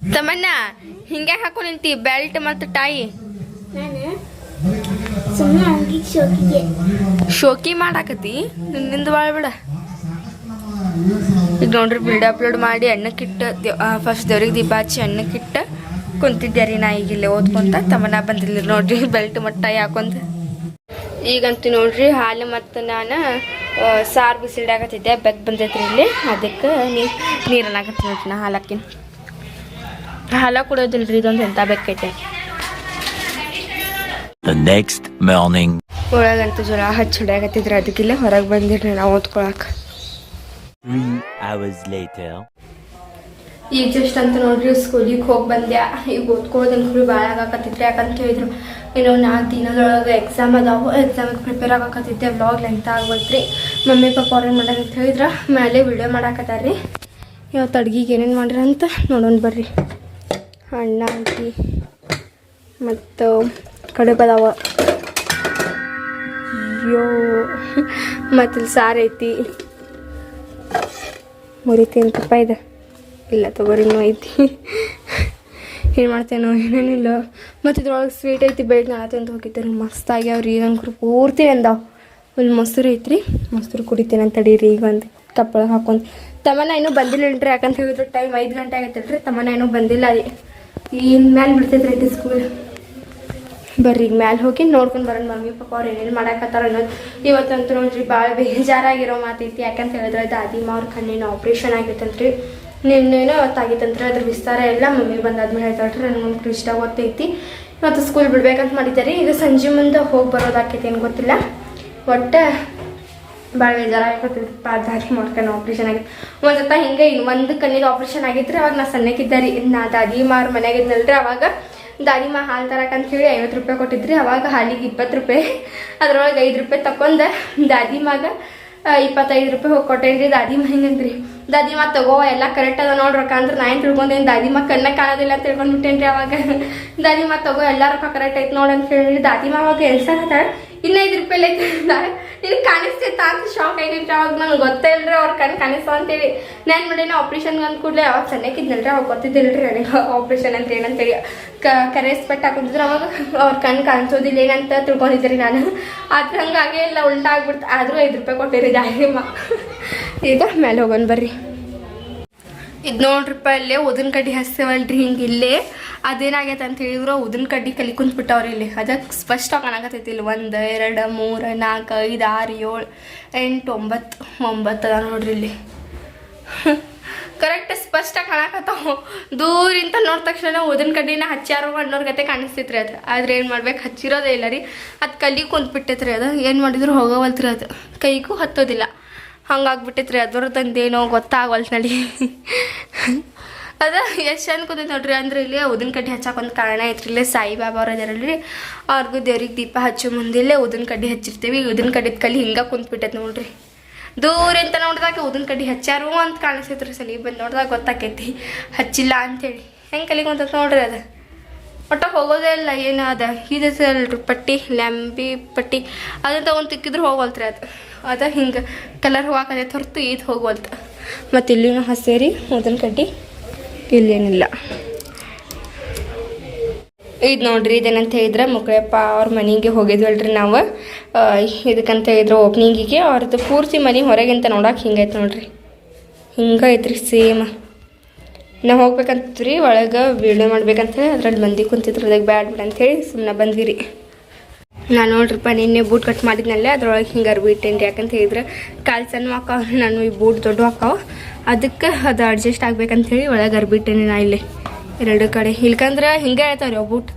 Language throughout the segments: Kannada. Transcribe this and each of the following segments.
ತಮ್ಮನ್ನ ಹಿಂಗೆ ಹಾಕೊ ನಿಂತಿ ಬೆಲ್ಟ್ ಮತ್ತು ಟೈ ನಾನು ಸುಮ್ಮನೆ ಶೋಕಿ ಮಾಡಾಕತಿ ನಿನ್ನಿಂದ ಭಾಳ ಬಿಡ. ಈಗ ನೋಡ್ರಿ ಬಿಲ್ಡ್ ಅಪ್ಲೋಡ್ ಮಾಡಿ ಅಣ್ಣಕ್ಕಿಟ್ಟ ಫಸ್ಟ್ ದೇವ್ರಿಗೆ ದೀಪ ಹಚ್ಚಿ ಅಣ್ಣಕ್ಕಿಟ್ಟ ಕುಂತಿದ್ದೆ ರೀ ನಾ ಈಗ ಇಲ್ಲೇ ಓದ್ಕೊಂತ. ತಮ್ಮನ ಬಂದಿಲ್ಲ ನೋಡ್ರಿ ಬೆಲ್ಟ್ ಮಟ್ಟ ಹಾಕೊಂತ. ಈಗಂತೂ ನೋಡ್ರಿ ಹಾಲು ಮತ್ತು ನಾನು ಸಾರು ಬಿಸಿಡಾಕತ್ತಿದ್ದೆ ಬೆಕ್ ಬಂದೈತ್ರಿ ಇಲ್ಲಿ. ಅದಕ್ಕೆ ನೀರು ನೀರನ್ನಾಗತ್ತೆ ಅನ್ನಕತ್ತಿ ನೋಡ್ರಿ ನಾ ಹಾಲಕ್ಕಿನ. ಹಾಲ ಕುಡಿಯೋದಿಲ್ರಿ ಇದೊಂದು ಎಂತ ಬೇಕೈತೆ The next morning. ಒಳಗಂತೂ ಜ್ವರ ಹಚ್ಚಿ ಹೊಡ್ಯಾಕತ್ತಿದ್ರು ಅದಕ್ಕಿಲ್ಲ ಹೊರಗೆ ಬಂದಿರ್ರಿ ನಾವು ಓದ್ಕೊಳಕ್. Three hours later. ಈಗ ಜಸ್ಟ್ ಅಂತ ನೋಡ್ರಿ ಸ್ಕೂಲಿಗೆ ಹೋಗಿ ಬಂದ್ಯಾ. ಈಗ ಓದ್ಕೊಳ್ಳೋದನ್ಕರು ಭಾಳ ಆಗಾಕತ್ತಿದ್ರೆ ಯಾಕಂತ ಕೇಳಿದ್ರು ಏನೋ ನಾಲ್ಕು ದಿನದೊಳಗೆ ಎಕ್ಸಾಮ್ ಅದಾವು ಎಕ್ಸಾಮಿಗೆ ಪ್ರಿಪೇರ್ ಆಗಾಕತ್ತಿದ್ದೆ ವ್ಲಾಗ್ ಲೆಂತ್ ಆಗ್ಬೇಕ್ರಿ ಮಮ್ಮಿ ಪಾಪ ಅವ್ರೇನು ಮಾಡ್ಯಾರ ಅಂತ ಹೇಳಿದ್ರೆ ಮೇಲೆ ವಿಡಿಯೋ ಮಾಡಾಕತ್ತಾರ್ರಿ. ಇವತ್ತು ಅಡ್ಗಿಗೆ ಏನೇನು ಮಾಡ್ರಿ ಅಂತ ನೋಡೋಣ ಬರ್ರಿ. ಅಣ್ಣ ಐತಿ ಮತ್ತು ಕಡುಬು ಅದಾವ ಅಯ್ಯೋ, ಮತ್ತು ಸಾರು ಐತಿ. ಮುರಿತೀನಿ ತುಪ್ಪ ಇದೆ. ಇಲ್ಲ ಇನ್ನೂ ಐತಿ. ಏನು ಮಾಡ್ತೇನೋ ಏನೇನಿಲ್ಲ. ಮತ್ತು ಇದ್ರೊಳಗೆ ಸ್ವೀಟ್ ಐತಿ ಬೆಳಗ್ಗೆ ನಾಳೆ ತಂದು ಹೋಗಿದ್ದೇನೆ ಮಸ್ತ್ ಆಗ್ಯಾವ್ರಿ ಅಂಕರು ಪೂರ್ತಿ ಅಂದಾವ. ಇಲ್ಲಿ ಮೊಸರು ಐತ್ರಿ. ಮೊಸರು ಕುಡಿತೇನೆ ಅಂತ ತಡೀರಿ ಈಗ ಒಂದು ಕಪ್ಪಳ ಹಾಕೊಂಡು. ತಮ್ಮನ ಇನ್ನೂ ಬಂದಿಲ್ಲ ಇಲ್ರಿ ಯಾಕಂತ ಹೇಳಿದ್ರೆ ಟೈಮ್ ಐದು ಗಂಟೆ ಆಗೈತಲ್ರಿ. ತಮ್ಮನ ಇನ್ನೂ ಬಂದಿಲ್ಲ ರೀ. ಇನ್ ಮ್ಯಾಲೆ ಐತಿ ಸ್ಕೂಲ್ ಬರ್ರಿ, ಈಗ ಮ್ಯಾಲೆ ಹೋಗಿ ನೋಡ್ಕೊಂಡು ಬರೋಣ ಮಮ್ಮಿ, ಪಪ್ಪ ಅವ್ರು ಏನೇನು ಮಾಡಾಕತ್ತಾರ ಅನ್ನೋದು. ಇವತ್ತಂತೂ ನೋಡ್ರಿ ಭಾಳ ಬೇಜಾರಾಗಿರೋ ಮಾತೈತಿ. ಯಾಕಂತ ಹೇಳಿದ್ರೆ ದಾದಿಮ ಅವ್ರ ಕಣ್ಣಿನ ಆಪ್ರೇಷನ್ ಆಗಿತ್ತಂತ್ರಿ. ನಿನ್ನೇನೋ ಅವತ್ತಾಗಿತ್ತಂತ್ರಿ ಅದ್ರ ವಿಸ್ತಾರ ಎಲ್ಲ ಮಮ್ಮಿ ಬಂದಾದ್ಮೇಲೆ ಹೇಳ್ತಾಳ್ರಿ. ನನಗೊಂದು ಇಷ್ಟ ಗೊತ್ತೈತಿ. ಇವತ್ತು ಸ್ಕೂಲ್ ಬಿಡ್ಬೇಕಂತ ಮಾಡಿದ್ದಾರೆ ಈಗ ಸಂಜೆ ಮುಂದೆ ಹೋಗಿ ಬರೋದಾಕೈತಿ ಏನು ಗೊತ್ತಿಲ್ಲ. ಒಟ್ಟು ಭಾಳ ಬೇಜಾರಾಗತ್ತೈತಪ್ಪ ದಾದಿ ಮಾಡ್ಕೊಂಡು ಆಪ್ರೇಷನ್ ಆಗಿತ್ತು ಒಂದು ಸತ ಹಿಂಗೆ ಇನ್ನು ಒಂದು ಕಣ್ಣಿದ ಆಪ್ರೇಷನ್ ಆಗಿತ್ತು ಅವಾಗ ನಾ ಸಣ್ಣಕ್ಕಿದ್ದಾರಿ ನಾ ದಾದಿ ಮಾರ್ ಮನ್ಯಾಗ ಇದ್ನಲ್ರಿ, ಅವಾಗ ದಾದಿಮ ಹಾಲು ತರಕಂತ ಹೇಳಿ ಐವತ್ತು ರೂಪಾಯಿ ಕೊಟ್ಟಿದ್ರಿ. ಅವಾಗ ಹಾಲಿಗೆ ಇಪ್ಪತ್ತು ರೂಪಾಯಿ, ಅದ್ರೊಳಗೆ ಐದು ರೂಪಾಯಿ ತಕೊಂಡ ದಾದಿಮಾಗ ಇಪ್ಪತ್ತೈದು ರೂಪಾಯಿ ಹೋಗಿ ಕೊಟ್ಟೇನ್ರಿ. ದಾದಿ ಮಾ ಹಿಂಗಂದ್ರಿ? ಮಾ ತಗೋ, ಎಲ್ಲ ಕರೆಕ್ಟ್ ಅದ ನೋಡಿ ರೊಕ್ಕ. ಅಂದ್ರೆ ನಾ ಏನು ದಾದಿ ಮಾ ಕಣ್ಣ ಕಾಣೋದಿಲ್ಲ ಅಂತ ತಿಳ್ಕೊಂಡ್ಬಿಟ್ಟೇನ್ರಿ ಅವಾಗ. ದಾದಿ ಮಾ ತಗೋ, ಎಲ್ಲ ರೊಕ್ಕ ಕರೆಕ್ಟ್ ಐತೆ ನೋಡಿ ಅಂತ ಹೇಳಿ. ಮಾ ಅವಾಗ ಎಲ್ಸಾಕತ್ತಾಳ ಇನ್ನ ಐದು ರೂಪಾಯಿ ಐತೆ ನಿನಗೆ ಕಾಣಿಸ್ತೈತಾ ಅಂತ ಶಾಕ್ ಆಗಿತ್ತು. ಅವಾಗ ನಂಗೆ ಗೊತ್ತೇ ಇಲ್ರಿ ಅವ್ರ ಕಣ್ಣು ಕಾಣಿಸ್ತಾವ ಅಂತೇಳಿ. ನಾನು ಮಾಡೇನ ಆಪ್ರೇಷನ್ಗೆ ಅಂದ ಕೂಡಲೇ ಅವಾಗ ಚೆನ್ನಾಗಿದ್ನಲ್ರಿ ಅವಾಗ ಗೊತ್ತಿದ್ದಿಲ್ರಿ ನನಗೆ ಆಪ್ರೇಷನ್ ಅಂತ ಏನಂತೇಳಿ. ಕರೆಸ್ ಪೆಟ್ಟು ಹಾಕೊಂಡಿದ್ರು. ಅವಾಗ ಅವ್ರ ಕಣ್ ಕಾಣಿಸೋದಿಲ್ಲ, ಏನಂತ ತಿಳ್ಕೊಂಡಿದ್ರಿ ನಾನು. ಆದ್ರ ಹಂಗಾಗೆ ಎಲ್ಲ ಉಲ್ಟಾ ಆಗ್ಬಿಡ್ತು ಆದರೂ ಐದು ರೂಪಾಯಿ ಕೊಟ್ಟಿರಿ ದಾರಿಮ್ಮ ಈಗ ಮೇಲೆ ಹೋಗೋಣ ಬರ್ರಿ. ನೋಡ್ರಿಪ್ಪ, ಇಲ್ಲೇ ಉದಿನ ಕಡ್ಡಿ ಹಸ್ತೇವಲ್ರಿ ಹಿಂಗೆ ಇಲ್ಲೇ. ಅದೇನಾಗೈತೆ ಅಂತ ಹೇಳಿದ್ರು ಉದಿನ ಕಡ್ಡಿ ಕಲಿ ಕುಂತ್ಬಿಟ್ಟವ್ರಿ ಇಲ್ಲಿ. ಅದಕ್ಕೆ ಸ್ಪಷ್ಟ ಕಾಣಕತ್ತೈತಿ ಇಲ್ಲಿ. ಒಂದು, ಎರಡು, ಮೂರು, ನಾಲ್ಕು, ಐದು, ಆರು, ಏಳು, ಎಂಟು, ಒಂಬತ್ತು ಒಂಬತ್ತು ಅದ ನೋಡ್ರಿ ಇಲ್ಲಿ. ಕರೆಕ್ಟ್ ಸ್ಪಷ್ಟ ಕಾಣಕತ್ತಾವ ದೂರಿಂದ ನೋಡಿದ ತಕ್ಷಣ ಉದಿನ ಕಡ್ಡಿನ ಹಚ್ಚಾರು ಅನ್ನೋರ್ ಗತೆ ಕಾಣಿಸ್ತೈತ್ರಿ ಅದು. ಆದ್ರೆ ಏನು ಮಾಡ್ಬೇಕು? ಹಚ್ಚಿರೋದೇ ಇಲ್ಲ ರೀ. ಅದು ಕಲಿ ಕುಂತ್ಬಿಟ್ಟೈತ್ರಿ ಅದು. ಏನು ಮಾಡಿದ್ರು ಹೋಗೋವಲ್ತ್ರಿ ಅದು. ಕೈಗೂ ಹತ್ತೋದಿಲ್ಲ. ಹಂಗಾಗ್ಬಿಟ್ಟೈತ್ರಿ ಏನೋ ಗೊತ್ತಾಗವಲ್ತು ನಡಿ ಅದ ಎಷ್ಟು ಚಂದ ಕೂತೈತೆ ನೋಡ್ರಿ, ಅಂದ್ರೆ ಇಲ್ಲಿ ಉದಿನ ಕಡ್ಡಿ ಹಚ್ಚಾಕ ಒಂದು ಕಾರಣ ಐತ್ರಿ, ಇಲ್ಲೇ ಸಾಯಿಬಾಬಾ ಅವ್ರು ಅದಾರಲ್ರಿ. ಅವ್ರಿಗೂ ದೇವ್ರಿಗೆ ದೀಪ ಹಚ್ಚೋ ಮುಂದಿಲ್ಲೇ ಉದಿನ ಕಡ್ಡಿ ಹಚ್ಚಿರ್ತೀವಿ, ಉದಿನ ಕಡ್ಡಿದ ಕಲಿ ಹಿಂಗೆ ಕುಂತ್ಬಿಟ್ಟೈತೆ ನೋಡ್ರಿ. ಎಂತ ನೋಡಿದಾಗ ಉದಿನ ಕಡ್ಡಿ ಹಚ್ಚಾರು ಅಂತ ಕಾಣಿಸ್ತೈತ್ರಿ ಸಲಿ, ಬಂದು ನೋಡಿದಾಗ ಗೊತ್ತಾಕೈತಿ, ಹಚ್ಚಿಲ್ಲ ಅಂತೇಳಿ. ಹೆಂಗೆ ಕಲಿ ಅಂತ ನೋಡ್ರಿ ಅದು. ಒಟ್ಟ ಹೋಗೋದೇ ಇಲ್ಲ, ಏನು ಅದ ಇದಲ್ರಿ ಪಟ್ಟಿ, ಲ್ಯಾಂಬಿ ಪಟ್ಟಿ, ಅದನ್ನ ತಗೊಂಡು ತಿಕ್ಕಿದ್ರು ಹೋಗಲ್ತ್ರಿ ಅದು. ಅದ ಹಿಂಗೆ ಕಲರ್ ಹೋಗಾಕತೈತೆ ಹೊರತು ಇದು ಹೋಗುವಂತ ಮತ್ತು ಇಲ್ಲಿನೂ ಹಸೇರಿ ಉದಿನ ಕಡ್ಡಿ ಇಲ್ಲೇನಿಲ್ಲ. ಇದು ನೋಡ್ರಿ, ಇದೇನಂತ ಹೇಳಿದ್ರೆ ಮುಕ್ಳಪ್ಪ ಅವ್ರ ಮನೆಗೆ ಹೋಗಿದ್ವಲ್ರಿ ನಾವು. ಇದಕ್ಕಂತ ಹೇಳಿದ್ರೆ ಓಪ್ನಿಂಗಿಗೆ ಅವ್ರದ್ದು ಪೂರ್ತಿ ಮನೆ ಹೊರಗಿಂತ ನೋಡಕ್ಕೆ ಹಿಂಗೈತೆ ನೋಡ್ರಿ. ಹಿಂಗೈತ್ರಿ ಸೇಮ್. ನಾವು ಹೋಗ್ಬೇಕಂತ್ರಿ ಒಳಗೆ ವೀಡಿಯೋ ಮಾಡ್ಬೇಕಂತ ಅದ್ರಲ್ಲಿ ಮಂದಿ ಕುಂತಿದ್ರು ಅದಕ್ಕೆ ಬ್ಯಾಡ್ ಬಿಡ ಅಂತೇಳಿ ಸುಮ್ಮನೆ ಬಂದ್ವಿ ನಾನು ನೋಡ್ರಿಪ್ಪ, ನಿನ್ನೆ ಬೂಟ್ ಕಟ್ ಮಾಡಿದ್ನಲ್ಲೇ, ಅದ್ರೊಳಗೆ ಹಿಂಗೆ ಅರ್ಬಿ ಇಟ್ಟೇನ್ರಿ ಯಾಕಂತ ಹೇಳಿದ್ರೆ, ಕಾಲು ಸಣ್ಣ ಹಾಕಾವ ನಾನು ಈ ಬೂಟ್ ದೊಡ್ಡ ಹಾಕಾವ ಅದಕ್ಕೆ ಅದು ಅಡ್ಜಸ್ಟ್ ಆಗ್ಬೇಕಂತ ಹೇಳಿ ಒಳಗೆ ಅರ್ಬಿ ಇಟ್ಟೇನಿ ನಾ ಇಲ್ಲಿ. ಎರಡು ಕಡೆ. ಇಲ್ಕಂದ್ರೆ ಹಿಂಗೆ ಹೇಳ್ತಾವ್ರಿ ಅವು ಬೂಟ್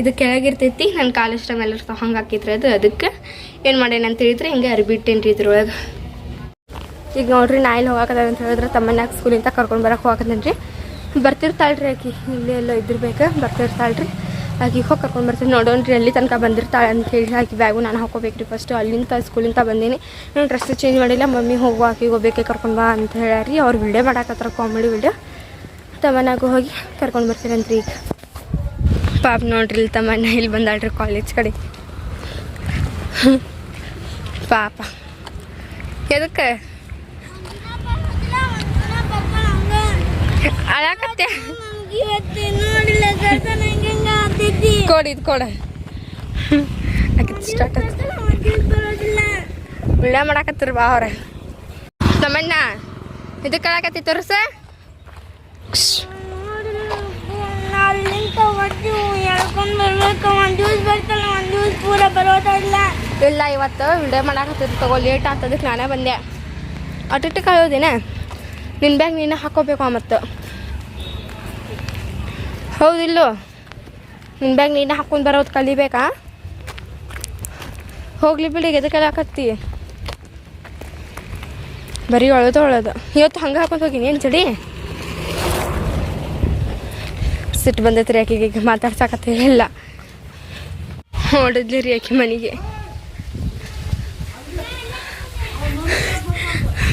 ಇದು ಕೆಳಗಿರ್ತೈತಿ ನನ್ನ ಕಾಲಷ್ಟ ಮೇಲೆ ಇರ್ತಾವ ಹಂಗೆ ಹಾಕಿದ್ರೆ ಅದು. ಅದಕ್ಕೆ ಏನು ಮಾಡೇನಿ ಅಂತ ಹೇಳಿದ್ರೆ ಹಿಂಗೆ ಅರ್ಬಿ ಇಟ್ಟೇನ್ರಿ ಇದ್ರೊಳಗೆ. ಈಗ ನೋಡ್ರಿ, ನಾ ಇಲ್ಲಿ ಹೋಗಾಕದ ಅಂತ ಹೇಳಿದ್ರೆ ತಮ್ಮನ್ಯಾಗ ಸ್ಕೂಲಿಂದ ಕರ್ಕೊಂಡು ಬರಕ್ಕೆ ಹೋಗಕತ್ತೇನ್ರಿ. ಬರ್ತಿರ್ತಾಳ್ರಿ ಆಕಿ. ಇಲ್ಲಿ ಎಲ್ಲ ಇದ್ದಿರ್ಬೇಕು, ಬರ್ತಿರ್ತಾಳ್ರಿ. ಆಕಿ ಹೋಗಿ ಕರ್ಕೊಂಡು ಬರ್ತೀನಿ. ನೋಡೋಣ್ರಿ ಎಲ್ಲಿ ತನಕ ಬಂದಿರ್ತಾಳೆ ಅಂತ ಹೇಳಿ. ಆಕೆ ಬ್ಯಾಗು ನಾನು ಹಾಕೋಬೇಕು ರೀ ಫಸ್ಟು ಅಲ್ಲಿಂದ ಸ್ಕೂಲಿಂದ ಬಂದೀನಿ. ನಾನು ಡ್ರೆಸ್ ಚೇಂಜ್ ಮಾಡಿಲ್ಲ. ಮಮ್ಮಿ ಹೋಗುವ ಆಕಿಗೆ ಹೋಗ್ಬೇಕೆ, ಕರ್ಕೊಂಡು ಬಾ ಅಂತ ಹೇಳ್ಯಾರಿ. ಅವ್ರು ವಿಡಿಯೋ ಮಾಡಾಕತ್ತಾರ ಕಾಮಿಡಿ ವಿಡಿಯೋ ತಮ್ಮನಾಗೂ ಹೋಗಿ ಕರ್ಕೊಂಡು ಬರ್ತೀರಂತ್ರಿ ಈಗ. ಪಾಪ ನೋಡ್ರಿ, ಇಲ್ಲಿ ತಮ್ಮನ ಇಲ್ಲಿ ಬಂದಾಳ್ರಿ ಕಾಲೇಜ್ ಕಡೆ. ಪಾಪ. ಎದಕ್ಕೆ? ಅಳಾಕತ್ತೆ? ಕೊಡಿ ಇದು ಕೊಡ. ಸ್ಟಾರ್ಟ್ ವಿಡಿಯೋ ಮಾಡಾಕತ್ತಿರ ಬಾ ಅವ್ರೆ. ತಮ್ಮಣ್ಣ ಇದು ಕಳಕತ್ತಿ ತೋರಿಸ. ಇಲ್ಲ. ಇವತ್ತು ವಿಡಿಯೋ ಮಾಡಾಕತ್ತಿರ್ ತಗೋ ಲೇಟ್ ಆಗ್ತದಕ್ಕೆ ನಾನೇ ಬಂದೆ. ಅಟ್ಟಿಟ್ಟು ಕಳೋದಿನ. ನಿನ್ನ ಬ್ಯಾಗ್ ನೀನು ಹಾಕೋಬೇಕು ಮತ್ತು. ಹೌದಿಲ್ಲೋ? ಬ್ಯಾಗ್ ನೀನು ಹಾಕೊಂಡು ಬರೋದು ಕಲಿಬೇಕಾ? ಹೋಗ್ಲಿ ಬಿಡಿ ಎದಕ್ಕೆಲ್ಲ ಹಾಕತ್ತಿ ಬರೀ ಒಳದು ಒಳದು ಇವತ್ತು ಹಂಗೆ ಹಾಕೊಂಡು ಹೋಗಿನಿ, ಏನು ಚಡಿ ಸಿಟ್ಟು ಬಂದೈತೆ ರೀ ಆಕೆಗೆ, ಈಗ ಮಾತಾಡ್ಸಕತ್ತಿಲ್ಲ ಹೊಡೆದ್ಲಿ ರೀ ಆಕೆ ಮನೆಗೆ.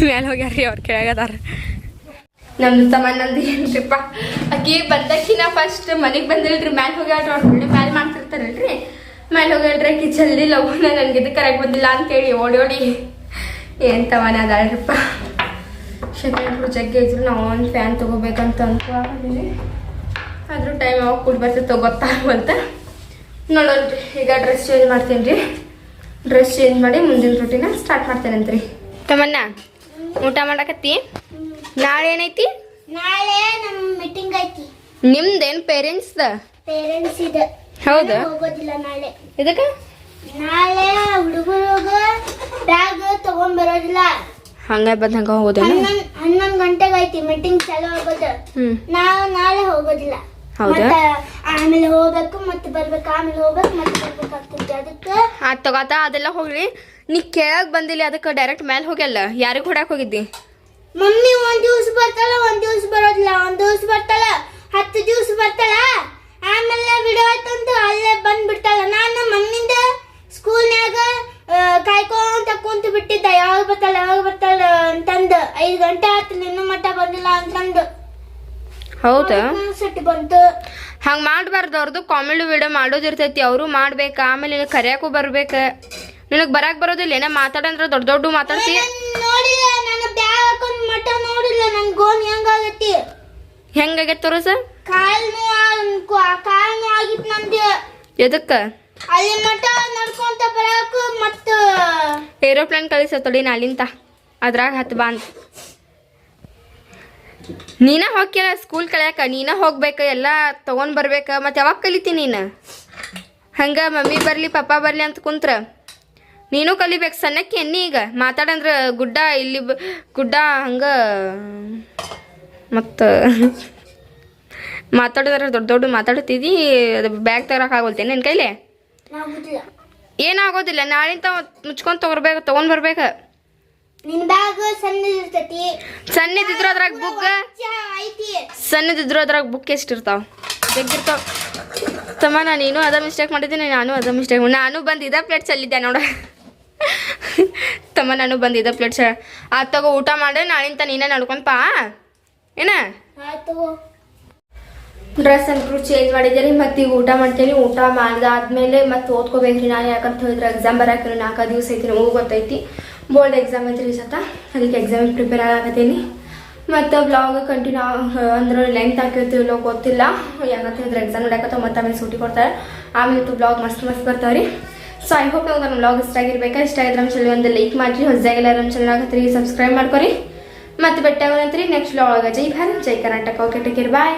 ಮೇಲೆ ಹೋಗ್ಯಾರ ರೀ ಅವ್ರು ಕೆಳಗದಾರ ನಮ್ದು ತಮ್ಮ ನಂದು ಏನ್ರಿಪ್ಪ, ಆಕಿ ಬಂದಕ್ಕಿನ ಫಸ್ಟ್ ಮನೆಗೆ ಬಂದಿಲ್ರಿ, ಮ್ಯಾಲೆ ಹೋಗ್ಯಾಳ್ರಿ, ಅವ್ರ ಬಿಡಿ ಮ್ಯಾಲೆ ಮಾಡ್ತಿರ್ತಾರಲ್ರಿ. ಮ್ಯಾಲೆ ಹೋಗ್ಯಾಳ್ರಿ, ಆಕಿ ಜಲ್ದಿ ಲವ್ನ ನನಗೆ ಇದು ಕರೆಕ್ಟ್ ಬಂದಿಲ್ಲ ಅಂತೇಳಿ ಓಡಿ ಓಡಿ ಏನ್ ತವನ ಅದಾಳ್ರಿಪ್ಪ. ಶೆಕೆಂಡ್ರು ಜಗ್ಗಿ ಇದ್ರು, ನಾವು ಒಂದು ಫ್ಯಾನ್ ತೊಗೋಬೇಕಂತ ಅಂದ್ಕೊಂಡಿದ್ದೀನಿ ಆದರೂ ಟೈಮ್ ಯಾವಾಗ ಕೂಡಿ ಬರ್ತೈತೋ ನೋಡೋಣ ನೋಡೋಣ್ರಿ. ಈಗ ಡ್ರೆಸ್ ಚೇಂಜ್ ಮಾಡ್ತೀನಿ ರೀ ಡ್ರೆಸ್ ಚೇಂಜ್ ಮಾಡಿ ಮುಂದಿನ ರೊಟ್ಟಿನ ಸ್ಟಾರ್ಟ್ ಮಾಡ್ತೇನಂತ್ರಿ. ತಮ್ಮಣ್ಣ, ಊಟ ಮಾಡಕತ್ತಿ? ನಾಳೆ ಏನೈತಿ? ನಾಳೆ ನಮ್ಮ ಮೀಟಿಂಗ್ ಐತಿ. ನಿಮ್ದೇನ್ ಪೇರೆಂಟ್ಸ್ ಪೇರೆಂಟ್ಸ್ ಇದೆ. ಹೌದಾ? ಹೋಗೋದಿಲ್ಲ ನಾಳೆ. ಇದಕ್ಕ ನಾಳೆ ಹುಡುಗರು ಬ್ಯಾಗ್ ತಗೊಂಡ್ ಬರೋದಿಲ್ಲ ಹಂಗ ಬಂದಂಗ ಹಂಗ ಹೋಗೋದೇನು? ಹನ್ನೊಂದ್ ಹನ್ನೊಂದ್ ಗಂಟೆಗೆ ಐತಿ ಮೀಟಿಂಗ್ ಚಾಲು ಆಗೋದು. ನಾವು ನಾಳೆ ಹೋಗೋದಿಲ್ಲ. ಹೌದಾ? ಆಮೇಲೆ ಹೋಗ್ಬೇಕು ಮತ್ತೆ ಬರ್ಬೇಕು ಆಮೇಲೆ ಹೋಗ್ಬೇಕು ಮತ್ತೆ ಬರ್ಬೇಕಾಗ್ತೈತಿ. ಅದಕ್ಕೆ ಆತ್ ತಗೋತ ಅದೆಲ್ಲ ಹೋಗ್ಲಿ. ನೀ ಕೇಳಕ್ ಬಂದಿಲ್ಲ ಅದಕ್ಕೆ ಡೈರೆಕ್ಟ್ ಮೇಲೆ ಹೋಗಲ್ಲ ಯಾರಿಗೆ ಹೊಡಕ್ ಹೋಗಿದ್ದಿ? ಮಮ್ಮಿ ಒಂದ್ ದಿವಸ ಬರ್ತಲ್ಲ ಒಂದ್ ದಿವಸ ಬರೋದಿಲ್ಲ ಒಂದ್ ದಿವ್ಸ ಬರ್ತಲ್ಲ ಹತ್ತು ದಿವ್ಸ ಬರ್ತಲ್ಲ. ಆಮೇಲೆ ವಿಡಿಯೋ ಆಯ್ತಂತ ಅಲ್ಲೇ ಬಂದ್ಬಿಡ್ತಲ್ಲ. ನಾನು ಮಮ್ಮಿಂದ ಸ್ಕೂಲ್ನ್ಯಾಗ ಕಾಯ್ಕೊಂತ ಕುಂತು ಬಿಟ್ಟಿದ್ದ. ಯಾವಾಗ ಬರ್ತಲ್ಲ ಯಾವಾಗ ಬರ್ತಲ್ಲ ಅಂತಂದು. ಐದು ಗಂಟೆ ಆಯ್ತು ನಿನ್ನ ಮಟ್ಟ ಬಂದಿಲ್ಲ ಅಂತಂದು. ಹೌದಾ? ಸಿಟ್ಟು ಬಂತು. ಹಂಗ್ ಮಾಡ್ಬಾರ್ದು ಅವ್ರದ್ದು ಕಾಮಿಡಿ ವಿಡಿಯೋ ಮಾಡೋದಿರ್ತೈತಿ. ಅವರು ಮಾಡ್ಬೇಕು ಆಮೇಲೆ ನಿನಗೆ ಕರ್ಯಾಕು ಬರ್ಬೇಕು. ನಿನಗೆ ಬರಾಕ್ ಬರೋದಿಲ್ಲ ಏನ ಮಾತಾಡಂದ್ರ ದೊಡ್ಡ ದೊಡ್ಡ ಮಾತಾಡ್ತಿ? ನೋಡಿಲ್ಲ ನನ್ ಗೋನ್ ಹೆಂಗಾಗೈತಿ ಹೆಂಗಾಗೈತೆ ತೋರಸ. ಕಾಲ್ ನೋವು ಕಾಲ್ ನೋವು ಆಗಿತ್ತು ನಂದು. ಎದಕ್ಕೆ? ಅಲ್ಲಿ ಮಠ ನಡ್ಕೊಂತ ಬರಾಕ ಮತ್ತ ಏರೋಪ್ಲೇನ್ ಕಳಿಸ ತೊಡಿ ನಾಲಿಂತ ಅದ್ರಾಗ ಹತ್ತು ಬಾ ಅಂತ. ನೀನ ಹೋಗ್ಯಲ್ಲ ಸ್ಕೂಲ್ ಕಳಿಯಾಕ ನೀನ ಹೋಗ್ಬೇಕ ಎಲ್ಲ ತಗೊಂಡ್ ಬರ್ಬೇಕ ಮತ್ತೆ ಯಾವಾಗ ಕಲಿತಿ ನೀನು? ಹಂಗ ಮಮ್ಮಿ ಬರ್ಲಿ ಪಪ್ಪಾ ಬರ್ಲಿ ಅಂತ ಕುಂತ್ರ. ನೀನು ಕಲಿಬೇಕು ಸಣ್ಣಕ್ಕೆ ಎನ್ನಿ ಈಗ? ಮಾತಾಡಂದ್ರ ಗುಡ್ಡ ಇಲ್ಲಿ ಗುಡ್ಡ ಹಂಗ ಮತ್ತು ಮಾತಾಡಿದ್ರೆ ದೊಡ್ಡ ದೊಡ್ಡ ಮಾತಾಡ್ತಿದ್ದಿ ಅದು ಬ್ಯಾಗ್ ತಗೊಳಕ್ ಆಗೋಲ್ತೇನೆ ನಿನ್ನ ಕೈಲಿ? ಆಗುದಿಲ್ಲ ಏನಾಗೋದಿಲ್ಲ ನಾಳಿಂದ ಮುಚ್ಕೊಂಡ್ ತಗೋರ್ಬೇಕು ತಗೊಂಡ್ ಬರ್ಬೇಕ. ನಿನ್ ಸಣ್ಣದಿದ್ರು ಅದ್ರಾಗ ಬುಕ್ ಸಣ್ಣದಿದ್ರು ಅದ್ರಾಗ ಬುಕ್ ಎಷ್ಟಿರ್ತಾವ ಜಗ್ಗಿರ್ತಾವ ತಮ್ಮ ನಾನು ನೀನು ಅದ ಮಿಸ್ಟೇಕ್ ಮಾಡಿದ್ದೀನಿ ನಾನು ಅದ ಮಿಸ್ಟೇಕ್ ನಾನು ಬಂದು ಇದ ಪ್ಲೇಟ್ ಚೆಲ್ಲಿದ್ದೆ ನೋಡ. ತಮ್ಮ ನಾನು ಬಂದಿದ್ದೆ ಪ್ಲೇಟ್ಸ್ ತಗೋ ಊಟ ಮಾಡಿ ನಾಳಿಂದ ನೀನೇ ನಡ್ಕೊಂಡ್ ಪಾ. ಏನ? ಆಯ್ತು. ಡ್ರೆಸ್ ಅಂತೂ ಚೇಂಜ್ ಮಾಡಿದ್ದೀರಿ ಮತ್ತೆ ಈಗ ಊಟ ಮಾಡ್ತೀನಿ. ಊಟ ಮಾಡಿದಾದ್ಮೇಲೆ ಮತ್ತೆ ಓದ್ಕೋಬೇಕ್ರಿ ನಾನು ಯಾಕಂತ ಹೇಳಿದ್ರೆ ಎಕ್ಸಾಮ್ ಬರಾಕ್ರಿ ನಾಲ್ಕು ದಿವಸ ಐತಿ ನಮಗೂ ಗೊತ್ತೈತಿ. ಬೋರ್ಡ್ ಎಕ್ಸಾಮ್ ಐತ್ರಿ ಈ ಸತ. ಅದಕ್ಕೆ ಎಕ್ಸಾಮಿಗೆ ಪ್ರಿಪೇರ್ ಆಗತ್ತೀನಿ ಮತ್ತು ಬ್ಲಾಗ್ ಕಂಟಿನ್ಯೂ ಅಂದ್ರೆ ಲೆಂತ್ ಹಾಕಿರ್ತೀವಲ್ಲೋ ಗೊತ್ತಿಲ್ಲ. ಯಾಕಂತ ಹೇಳಿದ್ರೆ ಎಕ್ಸಾಮ್ ನಡೆಯಕತ್ತ ಮತ್ತೆ ಆಮೇಲೆ ಸೂಟಿ ಕೊಡ್ತಾರೆ. ಆಮೇಲೆ ಬ್ಲಾಗ್ ಮಸ್ತ್ ಮಸ್ತ್ ಬರ್ತಾವ್ರಿ. ಸೊ ಐ ಹೋಪ್ ನಮ್ಗೆ ನಮ್ಮ ಬ್ಲಾಗ್ ಇಷ್ಟ ಆಗಿರ್ಬೇಕಾ? ಇಷ್ಟ ಆಗಿದ್ರೆ ನಮ್ಮ ಚಾನಲ್ ಒಂದು ಲೈಕ್ ಮಾಡಿರಿ ಹೊಸದಾಗಿಲ್ಲ ನಮ್ಮ ಚಾನಲ್ ಆಗತ್ತೀರಿ ಸಬ್ಸ್ಕ್ರೈಬ್ ಮಾಡ್ಕೊರಿ. ಮತ್ತೆ ಬೆಟ್ಟ ನೆಕ್ಸ್ಟ್ ಬ್ಲಾಗ್ ಜೈ ಭಾರತ್, ಜೈ Karnataka. Okay take care bye